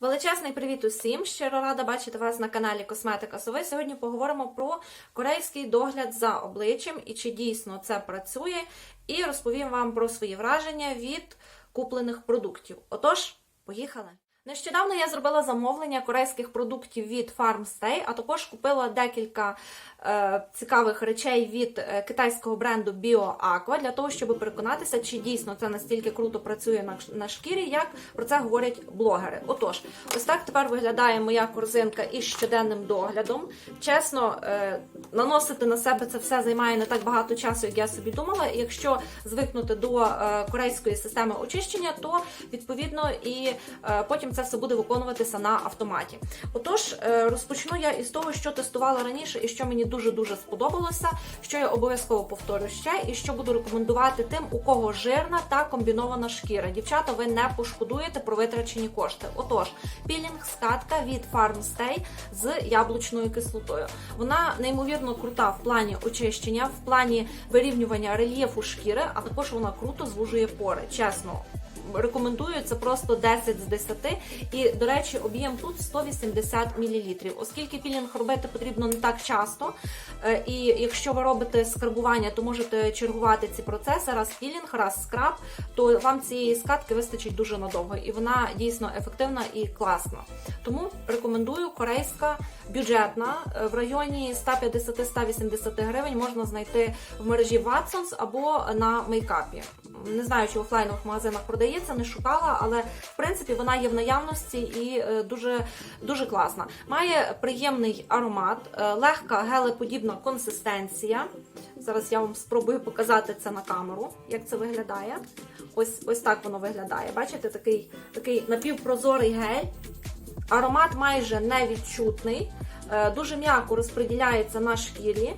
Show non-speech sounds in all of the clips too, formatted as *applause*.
Величезний привіт усім! Щиро рада бачити вас на каналі Косметика Сови. Сьогодні поговоримо про корейський догляд за обличчям і чи дійсно це працює, і розповім вам про свої враження від куплених продуктів. Отож, поїхали! Нещодавно я зробила замовлення корейських продуктів від Farmstay, а також купила декілька е, цікавих речей від е, китайського бренду BioAqua для того, щоб переконатися, чи дійсно це настільки круто працює на, на шкірі, як про це говорять блогери. Отож, ось так тепер виглядає моя корзинка із щоденним доглядом. Чесно, е, наносити на себе це все займає не так багато часу, як я собі думала. Якщо звикнути до е, корейської системи очищення, то відповідно і е, потім це все буде виконуватися на автоматі. Отож, е, розпочну я із того, що тестувала раніше, і що мені дуже дуже сподобалося, що я обов'язково повторю ще, і що буду рекомендувати тим, у кого жирна та комбінована шкіра. Дівчата, ви не пошкодуєте про витрачені кошти. Отож, пілінг скатка від Farmstay з яблучною кислотою. Вона неймовірно крута в плані очищення, в плані вирівнювання рельєфу шкіри, а також вона круто звужує пори. Чесно. Рекомендую це просто 10 з 10. І, до речі, об'єм тут 180 мл. Оскільки пілінг робити потрібно не так часто, е, і якщо ви робите скрабування, то можете чергувати ці процеси, раз пілінг, раз скраб, то вам цієї скатки вистачить дуже надовго. І вона дійсно ефективна і класна. Тому рекомендую корейська бюджетна е, в районі 150-180 гривень можна знайти в мережі Watsons або на мейкапі. Не знаю, чи в офлайнових магазинах продається, не шукала, але в принципі вона є в наявності і е, дуже, дуже класна. Має приємний аромат, е, легка гелеподібна консистенція. Зараз я вам спробую показати це на камеру, як це виглядає. Ось, ось так воно виглядає. Бачите, такий, такий напівпрозорий гель. Аромат майже невідчутний, дуже м'яко розподіляється на шкірі.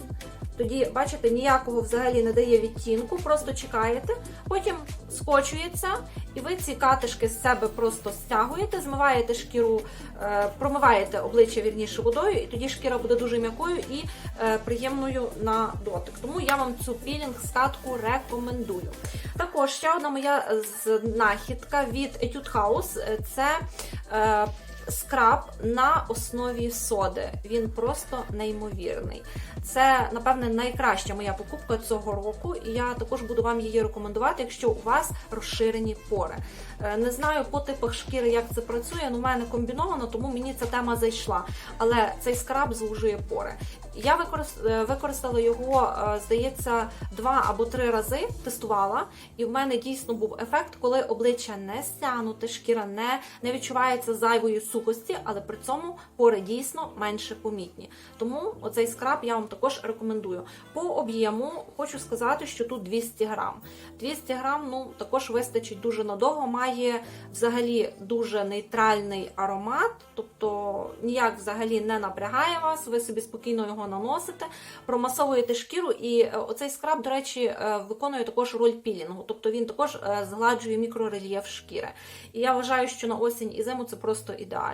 Тоді, бачите, ніякого взагалі не дає відтінку, просто чекаєте, потім скочується, і ви ці катишки з себе просто стягуєте, змиваєте шкіру, е, промиваєте обличчя вірніше водою, і тоді шкіра буде дуже м'якою і е, приємною на дотик. Тому я вам цю пілінг статку рекомендую. Також ще одна моя знахідка від Etude House – це е, скраб на основі соди. Він просто неймовірний. Це, напевне, найкраща моя покупка цього року, і я також буду вам її рекомендувати, якщо у вас розширені пори. Е, Не знаю по типах шкіри, як це працює. Ну, в мене комбіновано, тому мені ця тема зайшла. Але цей скраб звужує пори. Я е, використала його, е, здається, два або три рази тестувала, і в мене дійсно був ефект, коли обличчя не стягнуте, шкіра не, не відчувається зайвої сухості, але при цьому пори дійсно менше помітні. Тому оцей скраб я вам також рекомендую. По об'єму хочу сказати, що тут 200 грам. 200 грам ну, також вистачить дуже надовго. Має взагалі дуже нейтральний аромат, тобто ніяк взагалі не напрягає вас, ви собі спокійно його наносите, промасовуєте шкіру, і е, оцей скраб, до речі, е, виконує також роль пілінгу, тобто він також е, згладжує мікрорельєф шкіри. І я вважаю, що на осінь і зиму це просто ідеально.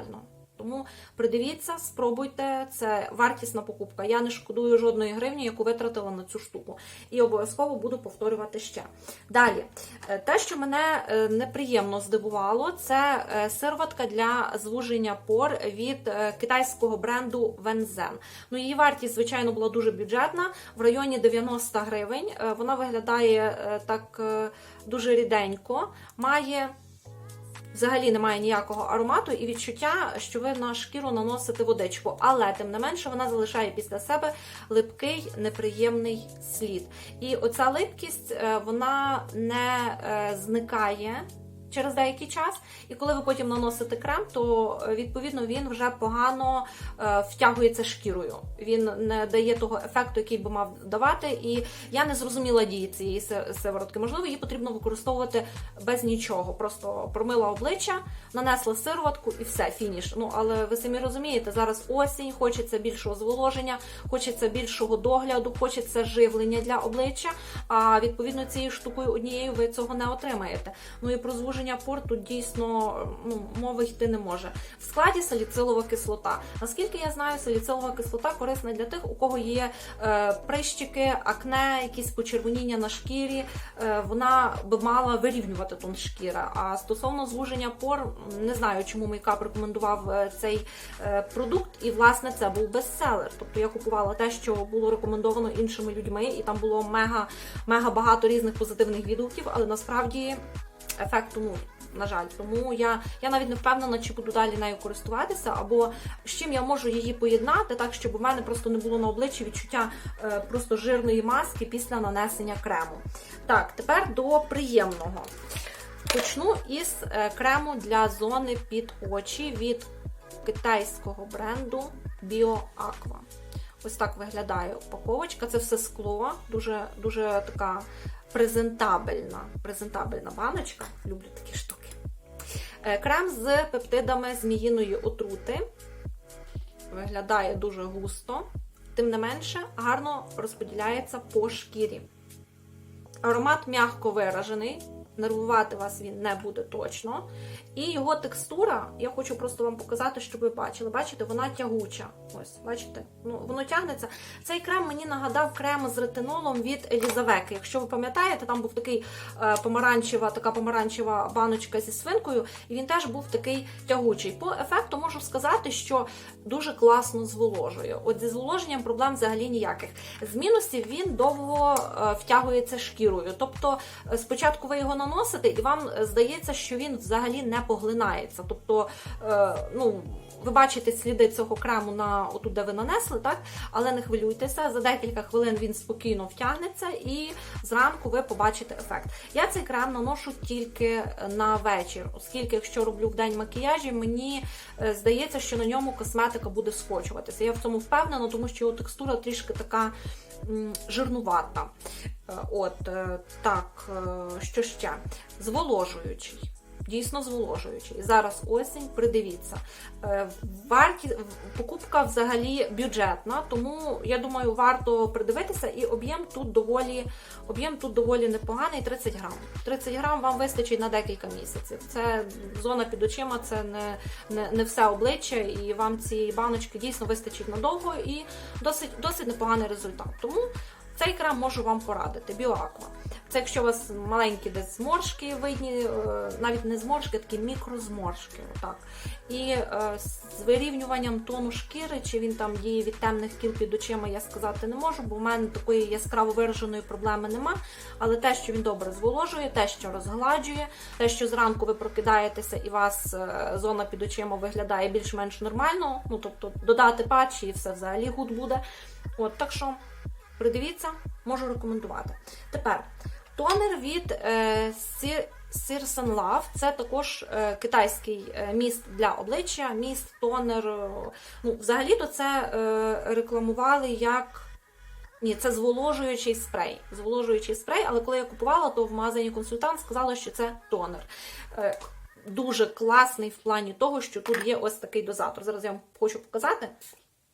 Тому придивіться, спробуйте, це вартісна покупка. Я не шкодую жодної гривні, яку витратила на цю штуку. І обов'язково буду повторювати ще. Далі, е, те, що мене е, неприємно здивувало, це е, сироватка для звуження пор від китайського бренду Вензен. Ну, її вартість, звичайно, була дуже бюджетна, в районі 90 гривень. Вона виглядає так дуже ріденько, має. Взагалі немає ніякого аромату і відчуття, що ви на шкіру наносите водичку, але тим не менше вона залишає після себе липкий неприємний слід. І оця липкість е, вона не е, зникає. Через деякий час, і коли ви потім наносите крем, то е, відповідно він вже погано е, втягується шкірою. Він не дає того ефекту, який би мав давати. І я не зрозуміла дії цієї сиворотки. Можливо, її потрібно використовувати без нічого. Просто промила обличчя, нанесла сироватку і все, фініш. Ну але ви самі розумієте, зараз осінь, хочеться більшого зволоження, хочеться більшого догляду, хочеться живлення для обличчя. А відповідно цією штукою однією ви цього не отримаєте. Ну і про звуження звуження пор тут дійсно ну, мови йти не може. В складі саліцилова кислота. Наскільки я знаю, саліцилова кислота корисна для тих, у кого є е, прищики, акне, якісь почервоніння на шкірі. Е, вона би мала вирівнювати тон шкіри. А стосовно звуження пор, не знаю, чому мейкап рекомендував е, цей е, продукт, і власне це був бестселер. Тобто я купувала те, що було рекомендовано іншими людьми, і там було мега, мега багато різних позитивних відгуків, але насправді ефекту нуль. На жаль, тому я, я навіть не впевнена, чи буду далі нею користуватися, або з чим я можу її поєднати, так щоб у мене просто не було на обличчі відчуття е, просто жирної маски після нанесення крему. Так, тепер до приємного. Почну із е, крему для зони під очі від китайського бренду BioAqua. Ось так виглядає упаковочка. Це все скло, дуже, дуже така презентабельна, презентабельна баночка. Люблю такі штуки. Е, Крем з пептидами зміїної отрути. Виглядає дуже густо, тим не менше, гарно розподіляється по шкірі. Аромат м'яко виражений, нервувати вас він не буде точно. І його текстура, я хочу просто вам показати, щоб ви бачили. Бачите, вона тягуча. Ось, бачите? Ну, воно тягнеться. Цей крем мені нагадав крем з ретинолом від Елізавеки. Якщо ви пам'ятаєте, там був такий е, помаранчева, така помаранчева баночка зі свинкою, і він теж був такий тягучий. По ефекту можу сказати, що дуже класно зволожує. От зі зволоженням проблем взагалі ніяких. З мінусів він довго е, втягується шкірою. Тобто, е, спочатку ви його наносите, і вам е, здається, що він взагалі не поглинається. Тобто, е, ну. Ви бачите сліди цього крему на отут, де ви нанесли, так? Але не хвилюйтеся, за декілька хвилин він спокійно втягнеться і зранку ви побачите ефект. Я цей крем наношу тільки на вечір, оскільки, якщо роблю в день макіяжі, мені е, здається, що на ньому косметика буде скочуватися. Я в цьому впевнена, тому що його текстура трішки така жирнувата. Е, От е, так, е, що ще? Зволожуючий. Дійсно зволожуючий. Зараз осінь, придивіться. Е, Варті, покупка взагалі бюджетна, тому я думаю, варто придивитися. І об'єм тут доволі об'єм тут доволі непоганий 30 грам. 30 грам вам вистачить на декілька місяців. Це зона під очима, це не, не, не все обличчя, і вам цієї баночки дійсно вистачить надовго і досить, досить непоганий результат. Тому цей крем можу вам порадити. Біоаква. Це якщо у вас маленькі десь зморшки видні, е, навіть не зморшки, такі мікрозморшки. Отак. І е, з вирівнюванням тону шкіри, чи він там діє від темних кіл під очима, я сказати не можу, бо в мене такої яскраво вираженої проблеми нема. Але те, що він добре зволожує, те, що розгладжує, те, що зранку ви прокидаєтеся і у вас е, зона під очима виглядає більш-менш нормально. Ну тобто додати патчі і все взагалі гуд буде. От так що. Придивіться, можу рекомендувати. Тепер тонер від е, Sir, Sirsan Love. Це також е, китайський е, міст для обличчя, міст, тонер. Ну, взагалі-то це е, рекламували як. Ні, це зволожуючий спрей. Зволожуючий спрей, але коли я купувала, то в магазині консультант сказала, що це тонер. Е, дуже класний в плані того, що тут є ось такий дозатор. Зараз я вам хочу показати.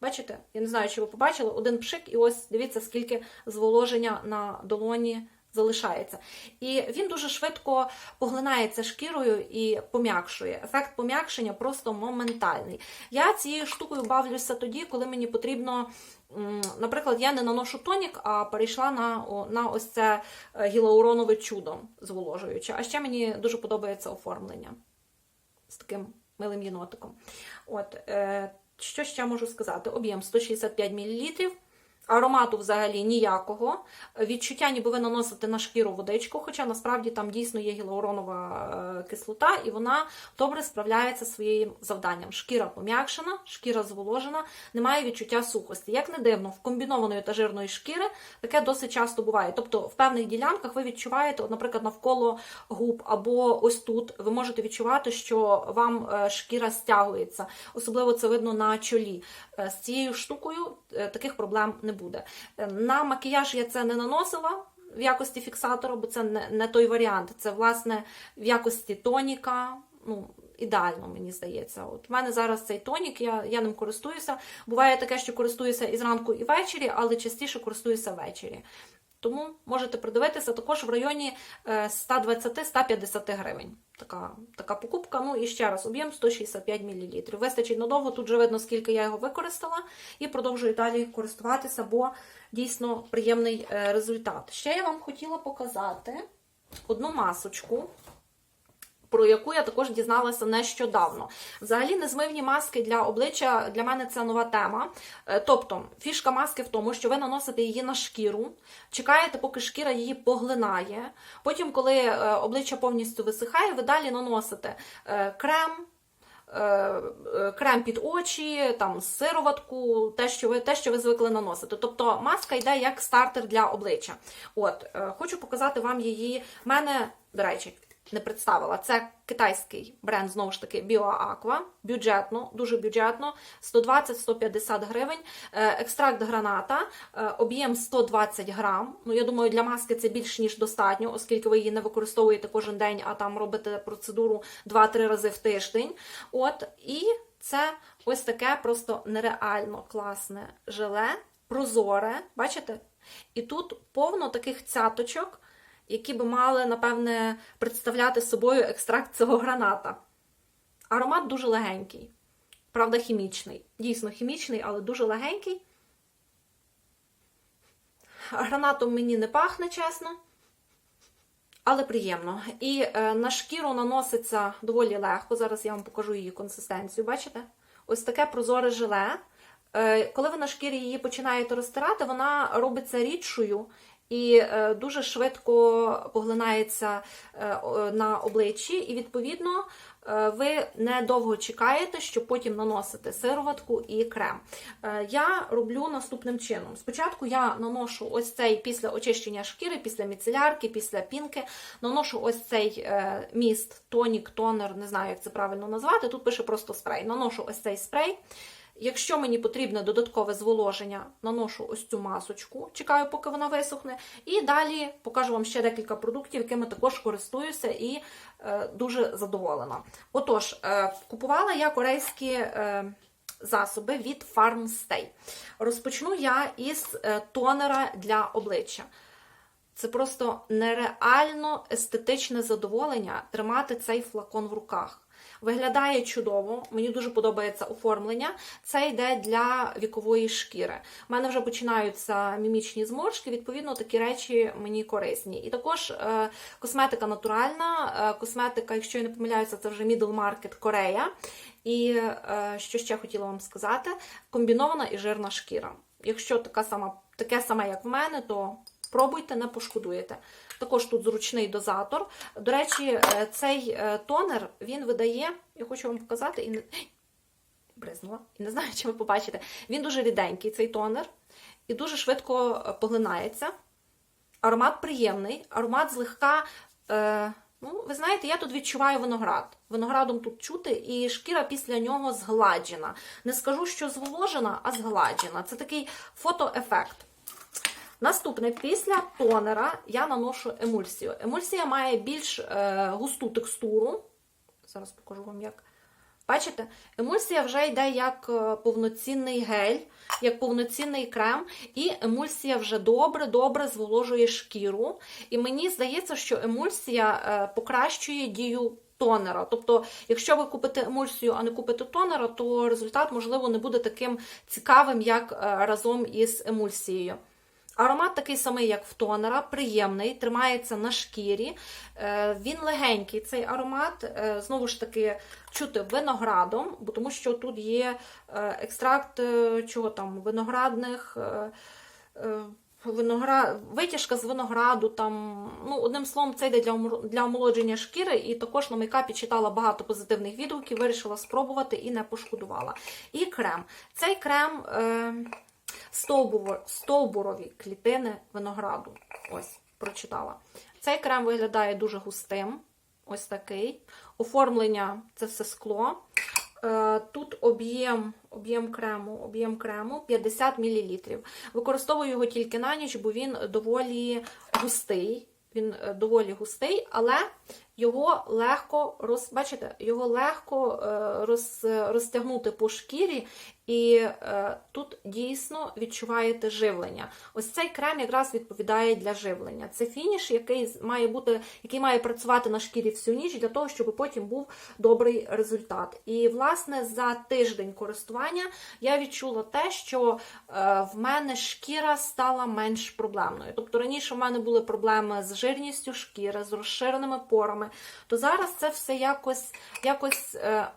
Бачите? Я не знаю, чи ви побачили один пшик, і ось дивіться, скільки зволоження на долоні залишається. І він дуже швидко поглинається шкірою і пом'якшує. Ефект пом'якшення просто моментальний. Я цією штукою бавлюся тоді, коли мені потрібно. Наприклад, я не наношу тонік, а перейшла на, на ось це е, гілауронове чудо зволожуюче. А ще мені дуже подобається оформлення з таким милим єнотиком. От, е, що ще можу сказати? Об'єм 165 мл. Аромату взагалі ніякого. Відчуття, ніби ви наносите на шкіру водичку, хоча насправді там дійсно є гілауронова е, кислота, і вона добре справляється зі своїм завданням. Шкіра пом'якшена, шкіра зволожена, немає відчуття сухості. Як не дивно, в комбінованої та жирної шкіри таке досить часто буває. Тобто в певних ділянках ви відчуваєте, наприклад, навколо губ або ось тут, ви можете відчувати, що вам е, шкіра стягується. Особливо це видно на чолі. Е, З цією штукою таких проблем не буде. Е, На макіяж я це не наносила. В якості фіксатора, бо це не, не той варіант. Це, власне, в якості тоніка. Ну, ідеально, мені здається. От в мене зараз цей тонік, я, я ним користуюся. Буває таке, що користуюся і зранку, і ввечері, але частіше користуюся ввечері. Тому можете придивитися також в районі е, 120-150 гривень. Така, така покупка. Ну і ще раз, об'єм 165 мл. Вистачить надовго, тут вже видно, скільки я його використала, і продовжую далі користуватися, бо дійсно приємний е, результат. Ще я вам хотіла показати одну масочку. Про яку я також дізналася нещодавно. Взагалі, незмивні маски для обличчя для мене це нова тема. Е, Тобто, фішка маски в тому, що ви наносите її на шкіру, чекаєте, поки шкіра її поглинає. Потім, коли е, обличчя повністю висихає, ви далі наносите е, крем. Крем під очі, там сироватку, те, що ви те, що ви звикли наносити. Тобто маска йде як стартер для обличчя. От, хочу показати вам її. В мене, до речі, не представила. Це китайський бренд, знову ж таки, BioAqua. Бюджетно, дуже бюджетно, 120-150 гривень. Е, Екстракт граната, е, об'єм 120 грам. Ну, я думаю, для маски це більш ніж достатньо, оскільки ви її не використовуєте кожен день, а там робите процедуру 2-3 рази в тиждень. От, і це ось таке просто нереально класне желе, прозоре. Бачите? І тут повно таких цяточок які би мали, напевне, представляти собою екстракт цього граната. Аромат дуже легенький, правда, хімічний. Дійсно хімічний, але дуже легенький. Гранатом мені не пахне, чесно, але приємно. І е, на шкіру наноситься доволі легко. Зараз я вам покажу її консистенцію. Бачите? Ось таке прозоре желе. Е, коли ви на шкірі її починаєте розтирати, вона робиться рідшою і е, дуже швидко поглинається е, на обличчі, і відповідно е, ви недовго чекаєте, щоб потім наносити сироватку і крем. Я роблю наступним чином. Спочатку я наношу ось цей після очищення шкіри, після міцелярки, після пінки, наношу ось цей міст, тонік, тонер, не знаю, як це правильно назвати. Тут пише просто спрей. Наношу ось цей спрей. Якщо мені потрібне додаткове зволоження, наношу ось цю масочку, чекаю, поки вона висохне. І далі покажу вам ще декілька продуктів, якими також користуюся і е, дуже задоволена. Отож, е, купувала я корейські е, засоби від Farmstay. Розпочну я із е, тонера для обличчя. Це просто нереально естетичне задоволення тримати цей флакон в руках. Виглядає чудово, мені дуже подобається оформлення. Це йде для вікової шкіри. У мене вже починаються мімічні зморшки, відповідно, такі речі мені корисні. І також е, косметика натуральна. Е, косметика, якщо я не помиляюся, це вже Middle Market Корея. І е, що ще хотіла вам сказати: комбінована і жирна шкіра. Якщо така сама, таке саме, як в мене, то пробуйте, не пошкодуєте. Також тут зручний дозатор. До речі, е, цей е, тонер він видає, я хочу вам показати, і не *gasps* бризнула, і не знаю, чи ви побачите. Він дуже ріденький, цей тонер, і дуже швидко е, поглинається. Аромат приємний, аромат злегка. Е, ну, ви знаєте, я тут відчуваю виноград. Виноградом тут чути, і шкіра після нього згладжена. Не скажу, що зволожена, а згладжена. Це такий фотоефект. Наступне, після тонера я наношу емульсію. Емульсія має більш е, густу текстуру. Зараз покажу вам як. Бачите, емульсія вже йде як е, повноцінний гель, як повноцінний крем, і емульсія вже добре-добре зволожує шкіру. І мені здається, що емульсія е, покращує дію тонера. Тобто, якщо ви купите емульсію, а не купите тонера, то результат, можливо, не буде таким цікавим, як е, разом із емульсією. Аромат такий самий, як в тонера, приємний, тримається на шкірі. Е, Він легенький, цей аромат, е, знову ж таки, чути виноградом, бо тому що тут є е, екстракт чого там, виноградних. Виноград... Витяжка з винограду, там, ну, одним словом, це йде для, для омолодження шкіри, і також на мейкапі читала багато позитивних відгуків, вирішила спробувати і не пошкодувала. І крем. Цей крем е, стовбурові клітини винограду. Ось, прочитала. Цей крем виглядає дуже густим. Ось такий. Оформлення це все скло. Е, Тут об'єм об'єм крему, об'єм крему 50 мл. Використовую його тільки на ніч, бо він доволі густий. Він е, доволі густий, але його легко роз, бачите, його легко е, роз, розтягнути по шкірі, і е, тут дійсно відчуваєте живлення. Ось цей крем якраз відповідає для живлення. Це фініш, який має бути, який має працювати на шкірі всю ніч для того, щоб потім був добрий результат. І власне за тиждень користування я відчула те, що е, в мене шкіра стала менш проблемною. Тобто раніше в мене були проблеми з жирністю шкіри, з розширеними порами, то зараз це все якось, якось е,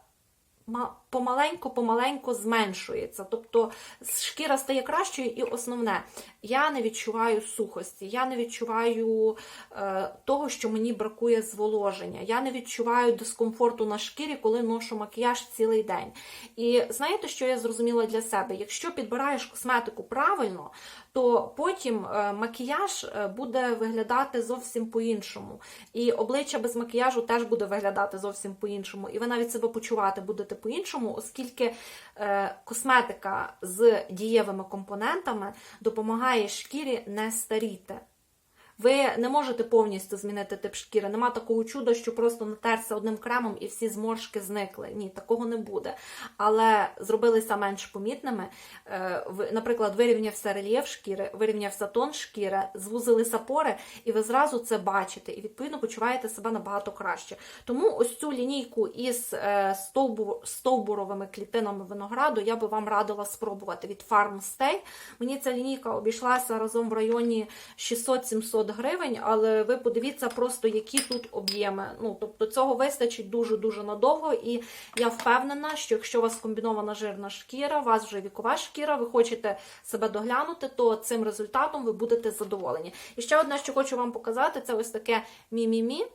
помаленьку-помаленьку зменшується. Тобто шкіра стає кращою, і основне, я не відчуваю сухості, я не відчуваю е, того, що мені бракує зволоження. Я не відчуваю дискомфорту на шкірі, коли ношу макіяж цілий день. І знаєте, що я зрозуміла для себе? Якщо підбираєш косметику правильно, то потім е, макіяж е, буде виглядати зовсім по-іншому. І обличчя без макіяжу теж буде виглядати зовсім по-іншому. І ви навіть себе почувати будете по-іншому, оскільки е, косметика з дієвими компонентами допомагає шкірі не старіти. Ви не можете повністю змінити тип шкіри. Нема такого чуда, що просто натерся одним кремом і всі зморшки зникли. Ні, такого не буде. Але зробилися менш помітними. Е, Наприклад, вирівнявся рельєф шкіри, вирівнявся тон шкіри, звузилися пори, і ви зразу це бачите, і відповідно почуваєте себе набагато краще. Тому ось цю лінійку із е, стовбуровими клітинами винограду я би вам радила спробувати від Farm Stay. Мені ця лінійка обійшлася разом в районі 600-700 гривень, але ви подивіться просто, які тут об'єми. Ну, тобто цього вистачить дуже-дуже надовго, і я впевнена, що якщо у вас комбінована жирна шкіра, у вас вже вікова шкіра, ви хочете себе доглянути, то цим результатом ви будете задоволені. І ще одне, що хочу вам показати, це ось таке мі-мі-мі.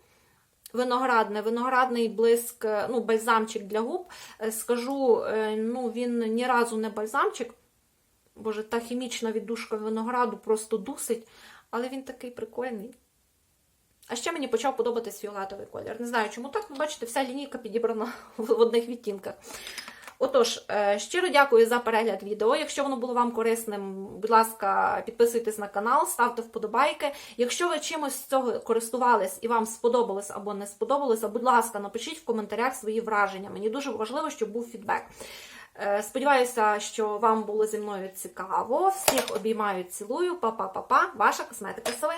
Виноградне, виноградний блиск, е, ну, бальзамчик для губ. Е, Скажу, е, ну, він ні разу не бальзамчик. Боже, та хімічна віддушка винограду просто дусить, але він такий прикольний. А ще мені почав подобатись фіолетовий колір. Не знаю, чому так, ну бачите, вся лінійка підібрана *laughs* в одних відтінках. Отож, е, щиро дякую за перегляд відео. Якщо воно було вам корисним, будь ласка, підписуйтесь на канал, ставте вподобайки. Якщо ви чимось з цього користувались і вам сподобалось або не сподобалося, будь ласка, напишіть в коментарях свої враження. Мені дуже важливо, щоб був фідбек. Е, Сподіваюся, що вам було зі мною цікаво. Всіх обіймаю, цілую. Па-па-па-па. Ваша косметика Сови.